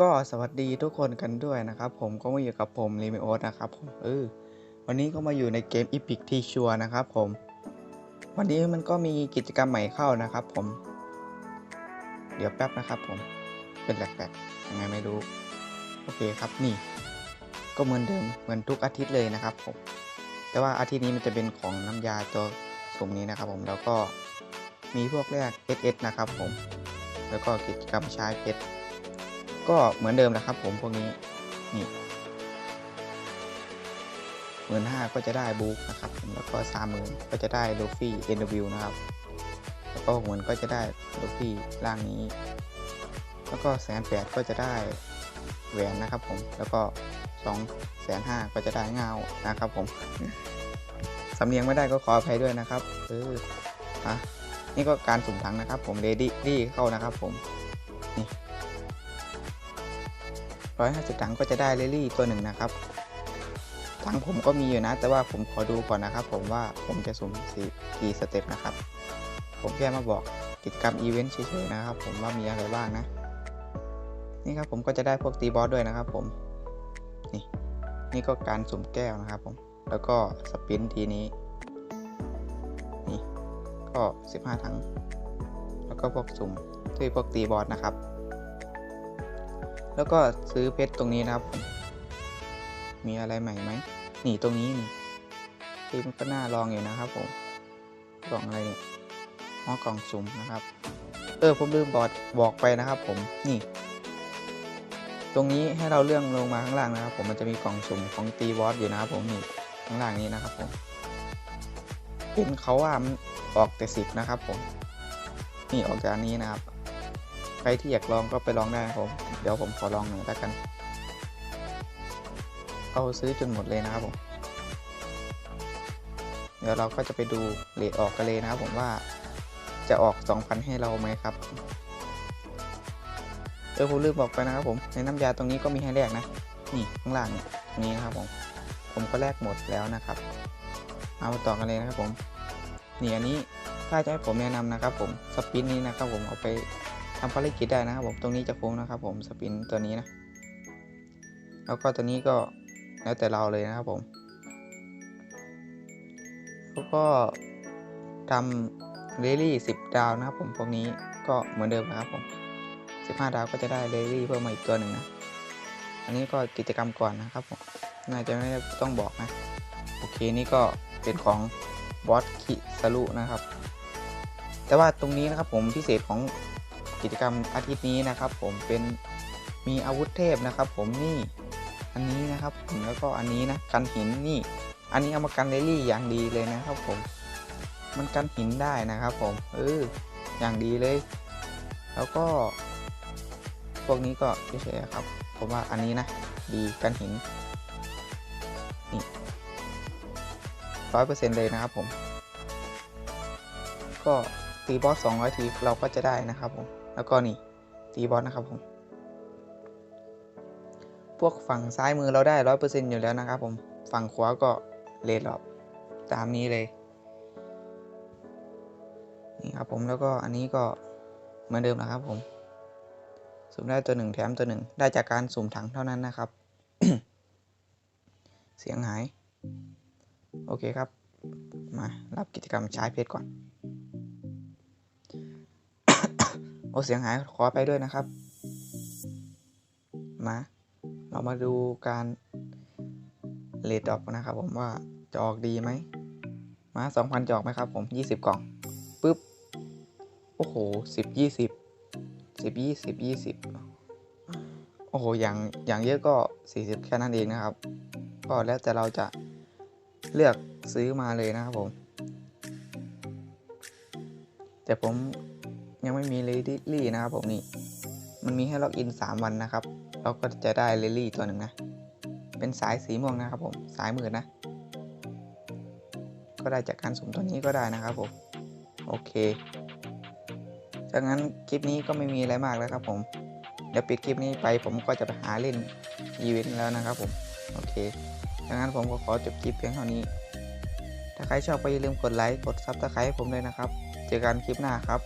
ก็สวัสดีทุกคนกันด้วยนะครับ ผมก็มาอยู่กับผมรีมิโอสนะครับผมเออวันนี้ก็มาอยู่ในเกม Epic ที่ชัวนะครับผม วันนี้มันก็มีกิจกรรมใหม่เข้านะครับ ผม เดี๋ยวแป๊บนะครับ ผมเป็นแปลกๆยังไงไม่รู้โอเคครับนี่ ก็เหมือนเดิมเหมือนทุกอาทิตย์เลยนะครับ ผม แต่ว่าอาทิตย์นี้มันจะเป็นของน้ำยาตัวสุ่มนี้นะครับ ผมแล้วก็มีพวกแรก SS นะครับ ผม แล้วก็กิจกรรมใช้เพชร ก็เหมือนเดิมนะครับ ผมพวกนี้นี่หมื่นห้าก็จะได้บุ๊กนะครับแล้วก็สามหมื่นก็จะได้ลูฟี่เอ็นวินะครับแล้วก็หกหมื่นก็จะได้ลูฟี่ร่างนี้ แล้วก็แสนแปดก็จะได้แหวนนะครับ ผมแล้วก็สองแสนห้าก็จะได้เงานะครับ ผมสำเนียงไม่ได้ก็ขออภัยด้วยนะครับเอออะนี่ก็การสุ่มถังนะครับ ผมเลดี้ดี้เข้านะครับ ผมนี่ ร้อยห้าสิบถังก็จะได้เลลี่ตัวหนึ่งนะครับ ถังผมก็มีอยู่นะ แต่ว่าผมขอดูก่อนนะครับ ผมว่าผมจะสุ่มสี่กี่สเต็ปนะครับ ผมแค่มาบอกกิจกรรมอีเวนต์เฉยๆนะครับ ผมว่ามีอะไรบ้างนะ นี่ครับผมก็จะได้พวกตีบอสด้วยนะครับ ผม นี่ นี่ก็การสุ่มแก้วนะครับ ผม แล้วก็สปินทีนี้ นี่ ก็สิบห้าถัง แล้วก็พวกสุ่มที่พวกตีบอสนะครับ แล้วก็ซื้อเพชรตรงนี้นะครับ มีอะไรใหม่ไหมนี่ตรงนี้นี่ที่มันก็น่าลองอยู่นะครับผมกล่องอะไรเนี่ยอ๋อกล่องสุ่มนะครับ เออผมลืมบอกบอกไปนะครับ ผมนี่ ตรงนี้ให้เราเลื่อนลงมาข้างล่างนะครับ ผมมันจะมีกล่องสุ่มของตีวอสอยู่นะครับผมนี่ข้างล่างนี้นะครับผมเห็นเขาว่ามันออกแต่สิบนะครับผมนี่ออกจากนี้นะครับ รที่อยากลองก็ไปลองได้ครับผม เดี๋ยวผมขอลองหน่อยแล้วกัน เอาซื้อจนหมดเลยนะครับผม เดี๋ยวเราก็จะไปดูเลทออกกันเลยนะครับผมว่าจะออก 2,000 ให้เราไหมครับ เออผมลืมบอกไปนะครับผม ในน้ำยาตรงนี้ก็มีให้แลกนะ นี่ข้างล่างเนี่ยนี้นะครับผม ผมก็แลกหมดแล้วนะครับ เอาต่อกันเลยนะครับผม นี่อันนี้ถ้าจะให้ผมแนะนำนะครับผม สปินนี้นะครับผมเอาไป ทำภารกิจได้นะครับผมตรงนี้จะคุ้มนะครับผมสปินตัวนี้นะแล้วก็ตัวนี้ก็แล้วแต่เราเลยนะครับผมแล้วก็ทำเรลี่สิบดาวนะครับผมพวกนี้ก็เหมือนเดิมนะครับผมสิบห้าดาวก็จะได้เรลี่เพิ่มมาอีกตัวหนึ่งนะอันนี้ก็กิจกรรมก่อนนะครับผมน่าจะไม่ต้องบอกนะโอเคนี่ก็เป็นของบอสคิสรุนะครับ แต่ว่าตรงนี้นะครับผมพิเศษของ กิจกรรมอาทิตย์นี้นะครับ ผมเป็นมีอาวุธเทพนะครับ ผมนี่อันนี้นะครับผมแล้วก็อันนี้นะกันหินนี่ อันนี้เอามากันเรลลี่อย่างดีเลยนะครับผมมันกันหินได้นะครับ ผมเอออย่างดีเลย แล้วก็ พวกนี้ก็เฉยๆครับ ผมว่าอันนี้นะดีกันหินนี่ร้อยเปอร์เซ็นต์เลยนะครับผม ก็ตีบอส200ทีเราก็จะได้นะครับผม แล้วก็นี่ตีบอสนะครับผม พวกฝั่งซ้ายมือเราได้100%อยู่แล้วนะครับผม ฝั่งขวาก็เลดหรอบตามนี้เลย นี่ครับผมแล้วก็อันนี้ก็เหมือนเดิมนะครับผม สุ่มได้ตัวหนึ่งแถมตัวหนึ่งได้จากการสุ่มถังเท่านั้นนะครับ เสียงหาย โอเคครับ มารับกิจกรรมใช้เพชรก่อน โอเสียงหายขอไปด้วยนะครับ มา เรามาดูการเลดดอกนะครับผมว่าจะออกดีไหม มาสองพันจะออกไหมครับผมยี่สิบกล่องปุ๊บ โอ้โหสิบยี่สิบสิบยี่สิบยี่สิบโอ้โห อย่างอย่างเยอะก็สี่สิบแค่นั้นเองนะครับ ก็แล้วแต่เราจะเลือกซื้อมาเลยนะครับผม แต่ผม ยังไม่มีเลลี่นะครับผมนี่ มันมีให้ล็อกอิน 3 วันนะครับ เราก็จะได้เลลี่ตัวหนึ่งนะ เป็นสายสีม่วงนะครับผม สายมืดนะ ก็ได้จากการสุ่มตัวนี้ก็ได้นะครับผม โอเค จากนั้นคลิปนี้ก็ไม่มีอะไรมากแล้วครับผม เดี๋ยวปิดคลิปนี้ไปผมก็จะไปหาเล่นอีเวนต์แล้วนะครับผม โอเคดังนั้นผมก็ขอจบคลิปเพียงเท่านี้ ถ้าใครชอบก็อย่าลืมกดไลค์ กดซับสไครต์ให้ผมด้วยนะครับ เจอกันคลิปหน้าครับ